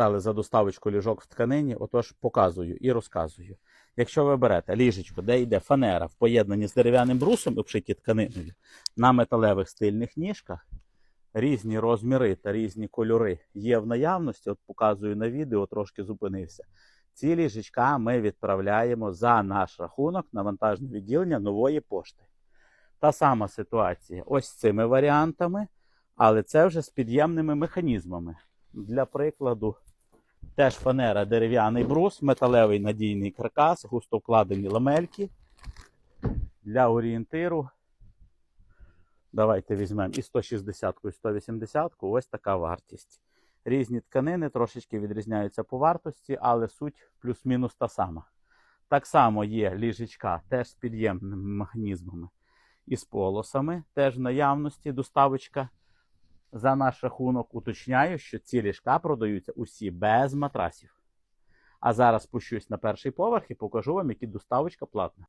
питали за доставочку ліжок в тканині, отож показую і розказую. Якщо ви берете ліжечко, де йде фанера в поєднанні з дерев'яним брусом, обшиті тканиною, на металевих стильних ніжках, різні розміри та різні кольори є в наявності. От показую на відео, трошки зупинився. Ці ліжечка ми відправляємо за наш рахунок на вантажне відділення нової пошти. Та сама ситуація ось цими варіантами, але це вже з під'ємними механізмами. Для прикладу, теж фанера дерев'яний брус, металевий надійний каркас, густо вкладені ламельки. Для орієнтиру. Давайте візьмемо і 160 і 180 ось така вартість. Різні тканини трошечки відрізняються по вартості, але суть плюс-мінус та сама. Так само є ліжечка теж з під'ємними механізмами і з полосами, теж в наявності доставочка. За наш рахунок уточняю, що ці ліжка продаються усі без матрасів. А зараз спущусь на перший поверх і покажу вам, які доставочка платна.